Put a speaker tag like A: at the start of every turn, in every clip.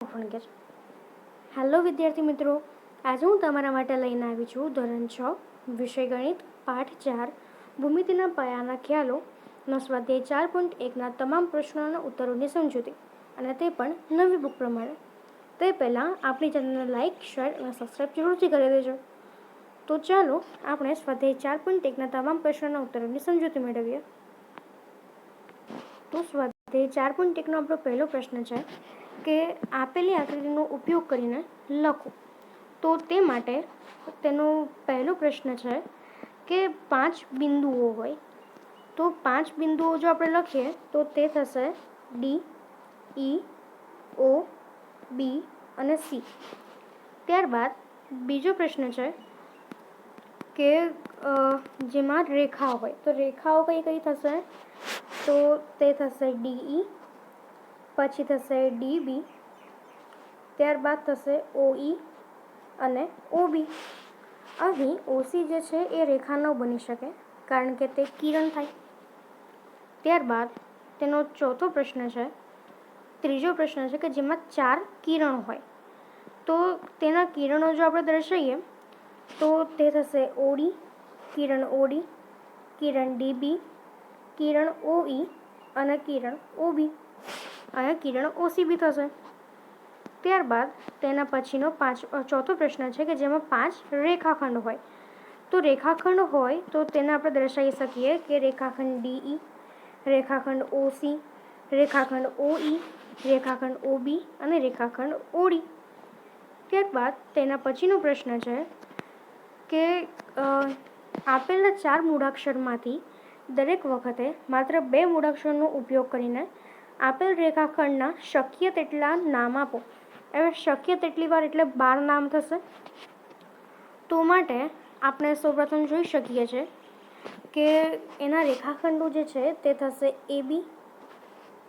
A: Hello વિદ્યાર્થી મિત્રો. આજે હું તમારા માટે લઈને આવી છું ધોરણ છ, વિષય ગણિત, પાઠ ચાર ભૂમિતિના પાયાના ખ્યાલોનો સ્વાધ્યાય ચાર પોઈન્ટ એકના તમામ પ્રશ્નોના ઉત્તરોની સમજૂતી અને તે પણ નવી બુક પ્રમાણે. તે પહેલાં આપણી ચેનલને લાઇક શેર અને સબસ્ક્રાઈબ જરૂરથી કરી દેજો. તો ચાલો આપણે સ્વાધ્યાય ચાર પોઈન્ટ એકના તમામ પ્રશ્નોના ઉત્તરોની સમજૂતી મેળવીએ. તો સ્વાધ્યાય ચાર પોઈન્ટ એકનો આપણો પહેલો પ્રશ્ન છે કે આપેલી આકૃતિનો ઉપયોગ કરીને લખો. તો તે માટે તેનો પહેલો પ્રશ્ન છે કે પાંચ બિંદુઓ હોય, તો પાંચ બિંદુઓ જો આપણે લખીએ, તો તે થશે ડી ઈ ઓ બી અને સી ત્યારબાદ બીજો પ્રશ્ન છે કે જેમાં રેખાઓ હોય, તો રેખાઓ કઈ કઈ થશે? તો તે થશે ડીઈ પછી થશે ડીબી ત્યારબાદ થશે ઓઈ અને ઓબી. અહીં ઓસી જે છે એ રેખા ન બની શકે, કારણ કે તે કિરણ થાય. ત્યારબાદ તેનો ચોથો પ્રશ્ન છે, ત્રીજો પ્રશ્ન છે કે જેમાં ચાર કિરણો હોય. તો તેના કિરણો જો આપણે દર્શાવીએ, તો તે થશે ઓડી, કિરણ ઓડી, કિરણ ડીબી, કિરણ ઓઈ અને કિરણ ઓબી. અને કિરણ ઓસીબી થશે. ત્યારબાદ તેના પછીનો પાંચ ચોથો પ્રશ્ન છે કે જેમાં પાંચ રેખાખંડ હોય. તો રેખાખંડ હોય તો તેને આપણે દર્શાવી શકીએ કે રેખાખંડ ડીઈ રેખાખંડ ઓસી, રેખાખંડ ઓઈ, રેખાખંડ ઓબી અને રેખાખંડ ઓડી. ત્યારબાદ તેના પછીનો પ્રશ્ન છે કે આપેલા ચાર મૂળાક્ષરમાંથી દરેક વખતે માત્ર બે મૂળાક્ષરનો ઉપયોગ કરીને આપેલ રેખાખંડના શક્ય તેટલા નામ આપો. હવે શક્ય તેટલી વાર એટલે બાર નામ થશે. તો માટે આપણે સૌપ્રથમ જોઈ શકીએ છીએ કે એના રેખાખંડો જે છે તે થશે એ બી,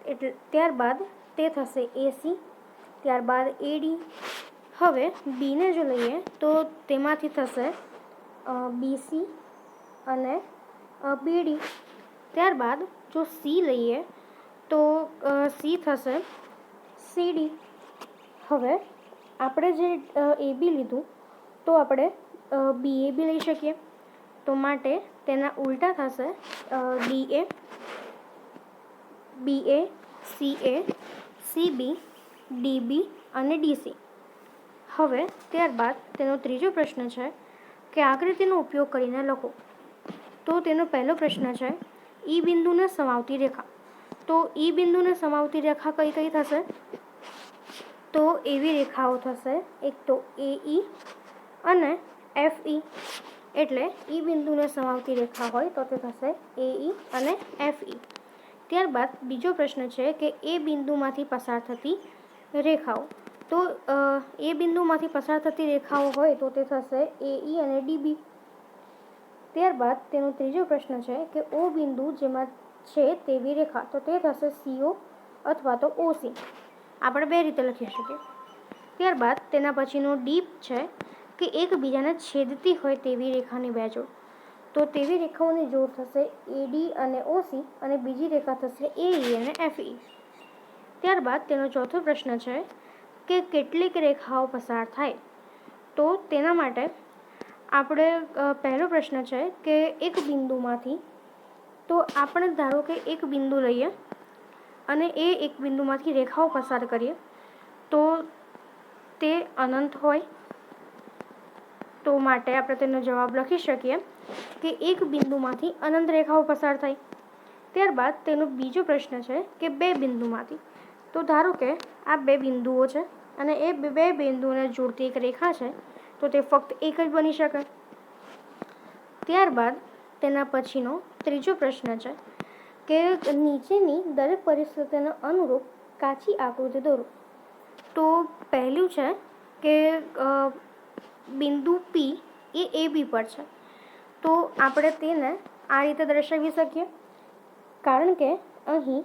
A: એટલે ત્યારબાદ તે થશે એસી ત્યારબાદ એડી હવે બીને જો લઈએ તો તેમાંથી થશે બીસી અને બીડી ત્યારબાદ જો સી લઈએ તો સી થશે. સીડી હવે આપણે જે એ બી લીધું, તો આપણે બી એ બી લઈ શકીએ. તો માટે તેના ઉલટા થશે D A, B A, C A, C B, D B અને ડીસી હવે ત્યારબાદ તેનો ત્રીજો પ્રશ્ન છે કે આકૃતિનો ઉપયોગ કરીને લખો. તો તેનો પહેલો પ્રશ્ન છે, ઈ બિંદુને સમાવતી રેખા. તો ઈ બિંદુને સમાવતી રેખા કઈ કઈ થશે? તો એવી રેખાઓ થશે. એક તો એ ઈ અને એફ ઈ. એટલે ઈ બિંદુને સમાવતી રેખા હોય તો તે થશે એ ઈ અને એફ ઈ. ત્યારબાદ બીજો પ્રશ્ન છે કે એ બિંદુમાંથી પસાર થતી રેખાઓ. તો એ બિંદુમાંથી પસાર થતી રેખાઓ હોય તો તે થશે એ ઈ અને ડીબી ત્યારબાદ તેનો ત્રીજો પ્રશ્ન છે કે ઓ બિંદુ જેમાં છે તેવી રેખા. તો તે થશે સીઓ અથવા તો ઓસી. આપણે બે રીતે લખી શકીએ. ત્યારબાદ તેના પછીનો ડીપ છે કે એકબીજાને છેદતી હોય તેવી રેખાની બે જોડ તો તેવી રેખાઓની જોડ થશે એડી અને ઓસી અને બીજી રેખા થશે એઈ અને એફઈ. ત્યારબાદ તેનો ચોથો પ્રશ્ન છે કે કેટલીક રેખાઓ પસાર થાય. તો તેના માટે આપણે પહેલો પ્રશ્ન છે કે એક બિંદુમાંથી તો આપણે ધારો કે એક બિંદુ લઈએ અને એ એક બિંદુમાંથી રેખાઓ પસાર કરીએ, તો તે અનંત હોય. તો માટે આપણે તેનો જવાબ લખી શકીએ કે એક બિંદુમાંથી અનંત રેખાઓ પસાર થાય ત્યારબાદ તેનો બીજો પ્રશ્ન છે કે બે બિંદુમાંથી. તો ધારો કે આ બે બિંદુઓ છે અને એ બે બિંદુઓને જોડતી એક રેખા છે, તો તે ફક્ત એક જ બની શકે. ત્યારબાદ તેના પછીનો ત્રીજો પ્રશ્ન છે કે નીચેની દરેક પરિસ્થિતિને અનુરૂપ કાચી આકૃતિ દોરો. તો પહેલું છે કે બિંદુ પી એ એ બી પર છે. તો આપણે તેને આ રીતે દર્શાવી શકીએ. કારણ કે અહીં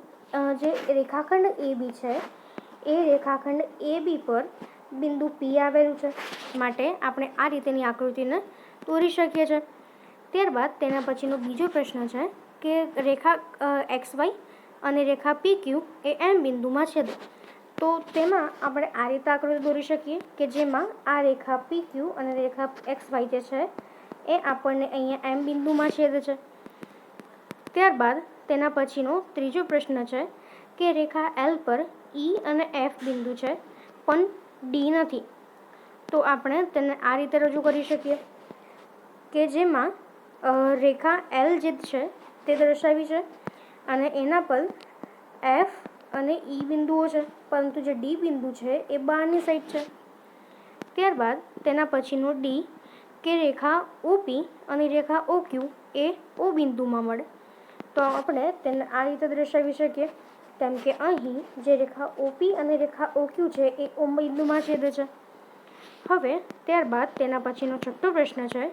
A: જે રેખાખંડ એ બી છે, એ રેખાખંડ એ બી પર બિંદુ પી આવેલું છે. માટે આપણે આ રીતેની આકૃતિને દોરી શકીએ છીએ. ત્યારબાદ તેના પછીનો બીજો પ્રશ્ન છે કે રેખા એક્સ વાય અને રેખા પી ક્યુ એ એમ બિંદુમાં છેદે. તો તેમાં આપણે આ રીતે આકૃતિ દોરી શકીએ કે જેમાં આ રેખા પી ક્યુ અને રેખા એક્સ વાય જે છે એ આપણને અહીંયા એમ બિંદુમાં છેદે છે. ત્યારબાદ તેના પછીનો ત્રીજો પ્રશ્ન છે કે રેખા એલ પર ઈ અને એફ બિંદુ છે, પણ ડી નથી. તો આપણે તેને આ રીતે રજૂ કરી શકીએ કે જેમાં રેખા એલ જે છે, તે દર્શાવી છે. અને એના પર એફ અને ઈ બિંદુઓ છે, પરંતુ જે ડી બિંદુ છે, એ બહારની સાઈડ છે. ત્યારબાદ તેના પછીનો ડી કે રેખા ઓપી અને રેખા ઓક્યુ એ ઓ બિંદુમાં મળે. તો આપણે તેને આ રીતે દર્શાવી શકીએ. કેમ કે અહીં જે રેખા ઓપી અને રેખા ઓક્યુ છે, એ ઓ બિંદુમાં છેદે છે. હવે ત્યારબાદ તેના પછીનો છઠ્ઠો પ્રશ્ન છે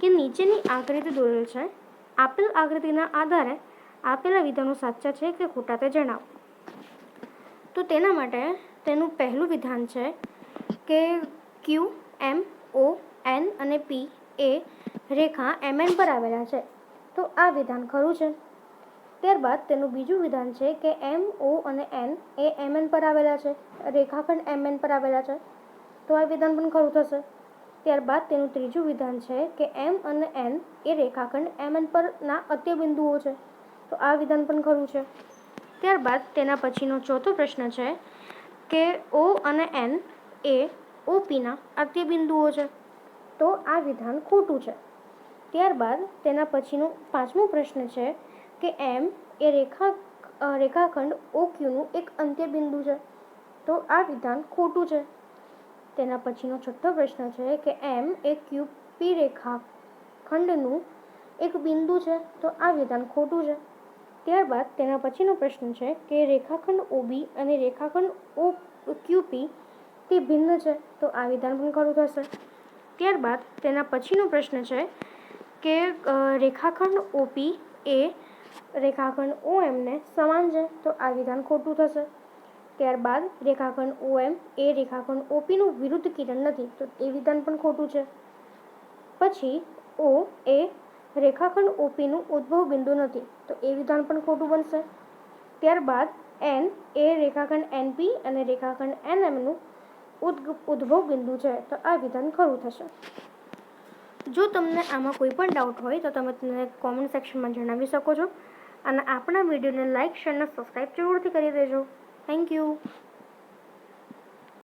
A: કે નીચેની આકૃતિ દોરેલ છે. આપેલ આકૃતિના આધારે આપેલા વિધાનો સાચા છે કે ખોટા તે જણાવો. તો તેના માટે તેનું પહેલું વિધાન છે કે ક્યુ એમ ઓ એન અને પી એ રેખા એમ એન પર આવેલા છે. તો આ વિધાન ખરું છે. ત્યારબાદ તેનું બીજું વિધાન છે કે એમ ઓ અને એન એ એમ એન પર આવેલા છે. રેખાખંડ એમ એન પર આવેલા છે. તો આ વિધાન પણ ખરું થશે. ત્યારબાદ તેનું ત્રીજું વિધાન છે કે એમ અને એન એ રેખાખંડ એમ એન પરના અત્યબિંદુઓ છે. તો આ વિધાન પણ ખરું છે. ત્યારબાદ તેના પછીનો ચોથો પ્રશ્ન છે કે ઓ અને એન એ ઓપીના પીના અત્યબિંદુઓ છે. તો આ વિધાન ખોટું છે. ત્યારબાદ તેના પછીનો પાંચમો પ્રશ્ન છે કે એમ એ રેખા રેખાખંડ ઓ ક્યુનું એક અંત્યબિંદુ છે. તો આ વિધાન ખોટું છે. તેના પછીનો છઠ્ઠો પ્રશ્ન છે કે એમ એ ક્યુપી રેખાખંડનું એક બિંદુ છે, તો આ વિધાન ખોટું છે. ત્યારબાદ તેના પછીનો પ્રશ્ન છે કે રેખાખંડ ઓબી અને રેખાખંડ ઓ ક્યુપી તે ભિન્ન છે, તો આ વિધાન પણ ખરું થશે. ત્યારબાદ તેના પછીનો પ્રશ્ન છે કે રેખાખંડ ઓપી એ રેખાખંડ ઓ એમને સમાન છે, તો આ વિધાન ખોટું થશે. ત્યારબાદ રેખાખંડ ઓ એમ એ રેખાખંડ ઓપીનું વિરુદ્ધ કિરણ નથી, તો એ વિધાન પણ ખોટું છે. પછી ઓ એ રેખાખંડ ઓપીનું ઉદ્ભવ બિંદુ નથી, તો એ વિધાન પણ ખોટું બનશે. ત્યારબાદ એન એ રેખાખંડ એનપી અને રેખાખંડ એન એમનું ઉદ્ભવ બિંદુ છે, તો આ વિધાન ખરું થશે. જો તમને આમાં કોઈ પણ ડાઉટ હોય, તો તમે તેને કોમેન્ટ સેક્શનમાં જણાવી શકો છો. અને આપણા વિડીયોને લાઇક શેર અને સબસ્ક્રાઈબ જરૂરથી કરી દેજો. Thank you.